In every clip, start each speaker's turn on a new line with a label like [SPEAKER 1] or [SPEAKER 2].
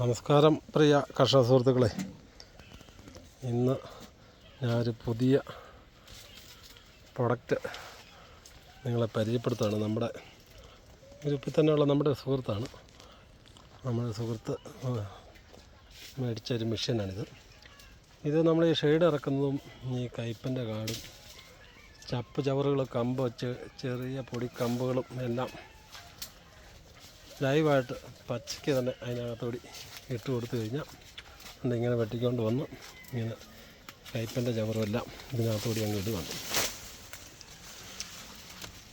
[SPEAKER 1] നമസ്കാരം പ്രിയ കർഷക സുഹൃത്തുക്കളെ. ഇന്ന് ഞാനൊരു പുതിയ പ്രൊഡക്റ്റ് നിങ്ങളെ പരിചയപ്പെടുത്തുകയാണ്. നമ്മുടെ ഗ്രൂപ്പിൽ തന്നെയുള്ള നമ്മുടെ സുഹൃത്താണ്. നമ്മുടെ സുഹൃത്ത് മേടിച്ചൊരു മെഷീനാണിത്. ഇത് നമ്മൾ ഈ ഷെയ്ഡ് ഇറക്കുന്നതും ഈ കയ്പന്റെ കാടും ചപ്പ് ചവറുകൾ കമ്പ് ചെറിയ പൊടി കമ്പുകളും എല്ലാം ലൈവായിട്ട് പച്ചയ്ക്ക് തന്നെ അതിനകത്തോടി ഇട്ട് കൊടുത്തു കഴിഞ്ഞാൽ ഇങ്ങനെ വെട്ടിക്കൊണ്ട് വന്ന് ഇങ്ങനെ കയ്പന്റെ ചവറുമെല്ലാം ഇതിനകത്തോടി അങ്ങ് ഇടുകയാണ്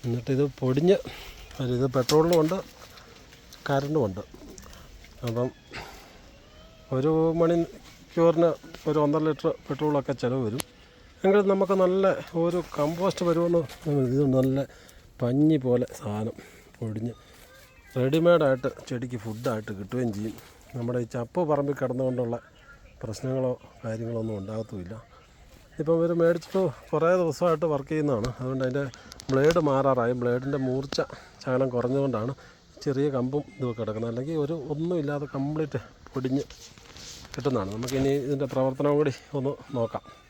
[SPEAKER 1] എന്നിട്ടിത് പൊടിഞ്ഞ്. ഇത് കറണ്ടും ഉണ്ട്. അപ്പം ഒരു മണിക്കൂറിന് ഒരു ഒന്നര ലിറ്റർ പെട്രോളൊക്കെ ചിലവ് വരും. എങ്കിലും നമുക്ക് നല്ല ഒരു കമ്പോസ്റ്റ് വരുമെന്ന് ഇത് നല്ല പഞ്ഞി പോലെ സാധനം പൊടിഞ്ഞ് റെഡിമെയ്ഡായിട്ട് ചെടിക്ക് ഫുഡായിട്ട് കിട്ടുകയും ചെയ്യും. നമ്മുടെ ഈ ചപ്പ് പറമ്പിൽ കിടന്നുകൊണ്ടുള്ള പ്രശ്നങ്ങളോ കാര്യങ്ങളോ ഒന്നും ഉണ്ടാകത്തുമില്ല. ഇപ്പം ഇവർ മേടിച്ചിട്ട് കുറേ ദിവസമായിട്ട് വർക്ക് ചെയ്യുന്നതാണ്. അതുകൊണ്ട് അതിന്റെ ബ്ലേഡ് മാറാറായി. ബ്ലേഡിന്റെ മൂർച്ച ശകലം കുറഞ്ഞുകൊണ്ടാണ് ചെറിയ കമ്പും ഇതൊക്കെ കിടക്കുന്നത്. അല്ലെങ്കിൽ ഒരു ഒന്നുമില്ലാതെ കംപ്ലീറ്റ് പൊടിഞ്ഞ് കിട്ടുന്നതാണ്. നമുക്കിനി ഇതിന്റെ പ്രവർത്തനം കൂടി ഒന്ന് നോക്കാം.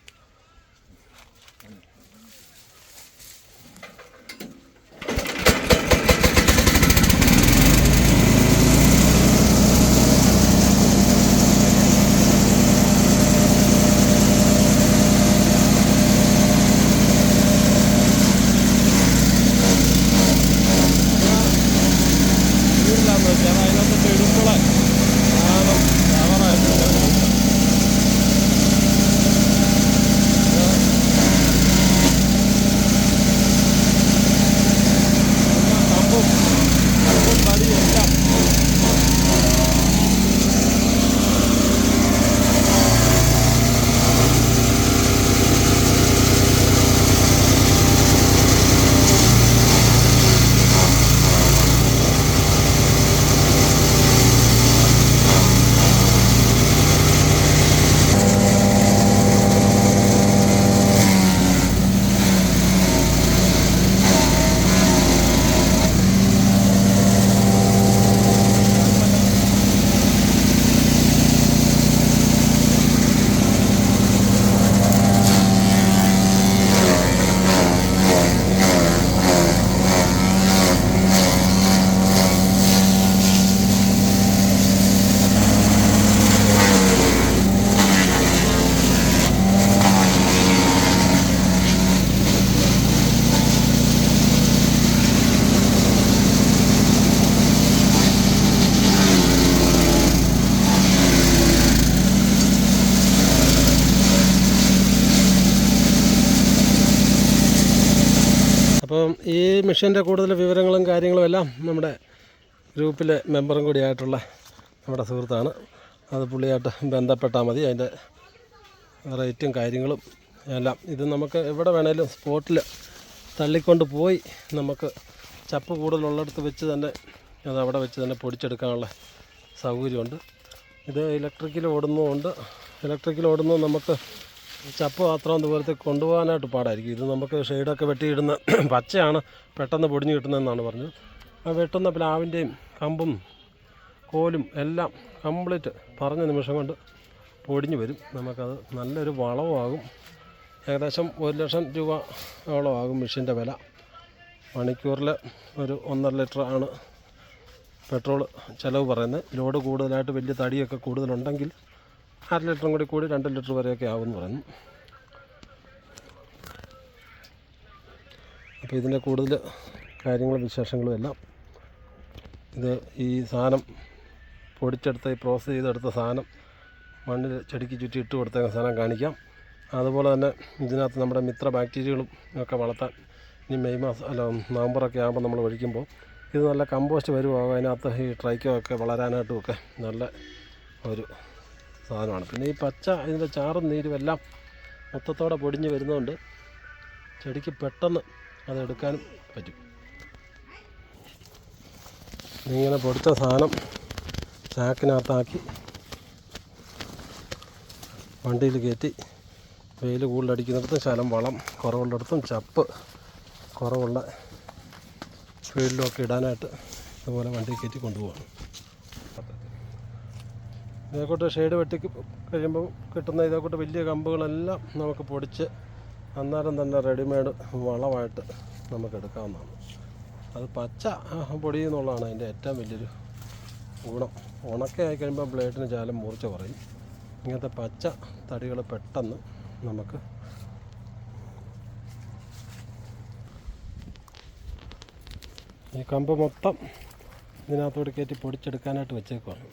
[SPEAKER 1] അപ്പം ഈ മിഷന്റെ കൂടുതൽ വിവരങ്ങളും കാര്യങ്ങളും എല്ലാം നമ്മുടെ ഗ്രൂപ്പിലെ മെമ്പറും കൂടിയായിട്ടുള്ള നമ്മുടെ സുഹൃത്താണ്. അത് പുള്ളിയായിട്ട് ബന്ധപ്പെട്ടാൽ മതി. അതിന്റെ റേറ്റും കാര്യങ്ങളും എല്ലാം. ഇത് നമുക്ക് എവിടെ വേണേലും സ്പോട്ടിൽ തള്ളിക്കൊണ്ട് പോയി നമുക്ക് ചപ്പ് കൂടുതലുള്ളിടത്ത് വെച്ച് തന്നെ അത് അവിടെ വെച്ച് തന്നെ പൊടിച്ചെടുക്കാനുള്ള സൗകര്യമുണ്ട്. ഇത് ഇലക്ട്രിക്കിൽ ഓടുന്നതുകൊണ്ട് ഇലക്ട്രിക്കിൽ ഓടുന്നത് നമുക്ക് ചപ്പ് മാത്രം ദൂരത്ത് കൊണ്ടുപോകാനായിട്ട് പാടായിരിക്കും. ഇത് നമുക്ക് ഷെയ്ഡൊക്കെ വെട്ടിയിടുന്ന പച്ചയാണ് പെട്ടെന്ന് പൊടിഞ്ഞു കിട്ടുന്നതെന്നാണ് പറഞ്ഞത്. ആ വെട്ടുന്ന പ്ലാവിന്റെയും കമ്പും കോലും എല്ലാം കംപ്ലീറ്റ് പറഞ്ഞ നിമിഷം കൊണ്ട് പൊടിഞ്ഞു വരും. നമുക്കത് നല്ലൊരു വളവുമാകും. ഏകദേശം ഒരു ലക്ഷം രൂപ ആകും മെഷീന്റെ വില. മണിക്കൂറിൽ ഒരു ഒന്നര ലിറ്റർ ആണ് പെട്രോൾ ചിലവ് പറയുന്നത്. ലോഡ് കൂടുതലായിട്ട് വലിയ തടിയൊക്കെ കൂടുതലുണ്ടെങ്കിൽ അര ലിറ്ററും കൂടി കൂടി രണ്ട് ലിറ്റർ വരെയൊക്കെ ആകുമെന്ന് പറഞ്ഞു. അപ്പോൾ ഇതിന്റെ കൂടുതൽ കാര്യങ്ങളും വിശേഷങ്ങളും എല്ലാം ഇത് ഈ സാധനം പൊടിച്ചെടുത്ത് പ്രോസസ്സ് ചെയ്തെടുത്ത സാധനം മണ്ണിൽ ചെടിക്ക് ചുറ്റി ഇട്ട് കൊടുത്ത സാധനം കാണിക്കാം. അതുപോലെ തന്നെ ഇതിനകത്ത് നമ്മുടെ മിത്ര ബാക്ടീരിയകളും ഒക്കെ വളർത്താൻ ഇനി മെയ് മാസം അല്ല നവംബറൊക്കെ ആകുമ്പോൾ നമ്മൾ ഒഴിക്കുമ്പോൾ ഇത് നല്ല കമ്പോസ്റ്റ് വരുവാകും അതിനകത്ത് ഈ ട്രൈക്കോ ഒക്കെ വളരാനായിട്ടും ഒക്കെ നല്ല ഒരു സാധനമാണ്. പിന്നെ ഈ പച്ച ഇതിന്റെ ചാറും നീരും എല്ലാം മൊത്തത്തോടെ പൊടിഞ്ഞ് വരുന്നതുകൊണ്ട് ചെടിക്ക് പെട്ടെന്ന് അത് എടുക്കാനും പറ്റും. ഇങ്ങനെ പൊടിച്ച സാധനം ചാക്കിനകത്താക്കി വണ്ടിയിൽ കയറ്റി വെയിൽ കൂടുതലടിക്കുന്നിടത്തും ശലം വളം കുറവുള്ളിടത്തും ചപ്പ് കുറവുള്ള ഫീൽഡിലൊക്കെ ഇടാനായിട്ട് അതുപോലെ വണ്ടി കയറ്റി കൊണ്ടുപോകണം ഇതേക്കൂട്ട് ഷെയ്ഡ് വെട്ടി കഴിയുമ്പോൾ കിട്ടുന്ന ഇതേക്കൂട്ട് വലിയ കമ്പുകളെല്ലാം നമുക്ക് പൊടിച്ച് അന്നേരം തന്നെ റെഡിമെയ്ഡ് വളമായിട്ട് നമുക്ക് എടുക്കാവുന്നതാണ്. അത് പച്ച പൊടി എന്നുള്ളതാണ് അതിന്റെ ഏറ്റവും വലിയൊരു ഗുണം. ഉണക്കയായി കഴിയുമ്പോൾ ബ്ലേഡിന് ചാലം മൂർച്ച കുറയും. ഇങ്ങനത്തെ പച്ച തടികൾ പെട്ടെന്ന് നമുക്ക് ഈ കമ്പ് മൊത്തം ഇതിനകത്തോട് കയറ്റി പൊടിച്ചെടുക്കാനായിട്ട് വെച്ചേക്കുവാണ്.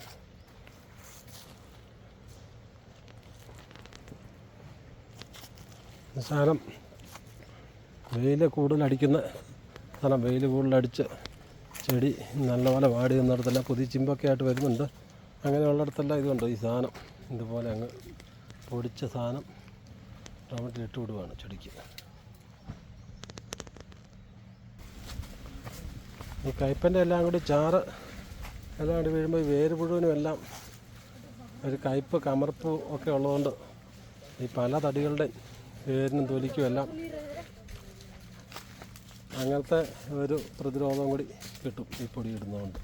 [SPEAKER 1] സാധനം വെയിൽ കൂടുതലടിക്കുന്ന സ്ഥലം. വെയിൽ കൂടുതലടിച്ച് ചെടി നല്ലപോലെ വാടി നിന്നിടത്തെല്ലാം പുതിയ ചിമ്പൊക്കെ ആയിട്ട് വരുന്നുണ്ട്. അങ്ങനെയുള്ളിടത്തെല്ലാം ഇതുണ്ട്. ഈ സാധനം ഇതുപോലെ അങ്ങ് പൊടിച്ച സാധനം റൗണ്ടിൽ ഇട്ട് വിടുവാണ് ചെടിക്ക്. ഈ കയ്പന്റെ എല്ലാം കൂടി ചാറ് എല്ലാം കൂടി വീഴുമ്പോൾ വേര് മുഴുവനും എല്ലാം ഒരു കയ്പ് കമർപ്പ് ഒക്കെ ഉള്ളതുകൊണ്ട് ഈ പല തടികളുടെ വേരിനും തൊലിക്കും എല്ലാം അങ്ങനത്തെ ഒരു പ്രതിരോധം കൂടി കിട്ടും ഈ പൊടി ഇടുന്നതുകൊണ്ട്.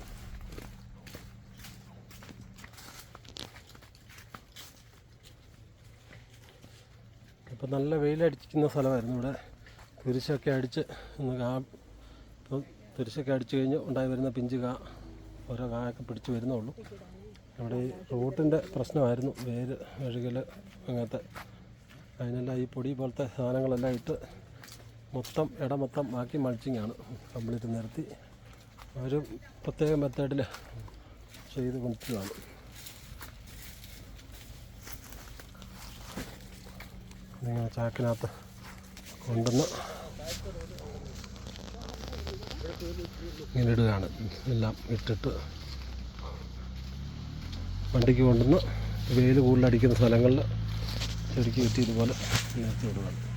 [SPEAKER 1] ഇപ്പം നല്ല വെയിലടിക്കുന്ന സ്ഥലമായിരുന്നു ഇവിടെ. കുരിശൊക്കെ അടിച്ച് ഒന്ന് കാ ഇപ്പം കുരിശൊക്കെ അടിച്ചു കഴിഞ്ഞ് ഉണ്ടായി വരുന്ന പിഞ്ച് കാ ഓരോ കായൊക്കെ പിടിച്ച് വരുന്നുള്ളൂ ഇവിടെ ഈ റൂട്ടിന്റെ പ്രശ്നമായിരുന്നു. വേര് കഴുകൽ അങ്ങനത്തെ അതിനെല്ലാം ഈ പൊടി പോലത്തെ സാധനങ്ങളെല്ലാം ഇട്ട് മൊത്തം ഇട മൊത്തം ബാക്കി മൾച്ചിങ്ങാണ് കംപ്ലീറ്റ് നിരത്തി ഒരു പ്രത്യേക മെത്തേഡിൽ ചെയ്ത് കൊണ്ടുവാണ് ഇതിങ്ങനെ ചാക്കിനകത്ത് കൊണ്ടുവന്ന് ഇങ്ങനെ ഇടുകയാണ്. എല്ലാം ഇട്ടിട്ട് വണ്ടിക്ക് കൊണ്ടുവന്ന് വെയിൽ കൂടുതലടിക്കുന്ന സ്ഥലങ്ങളിൽ ചെടിക്ക് ചുറ്റി ഇതുപോലെ നിരത്തി വിടുകയാണ്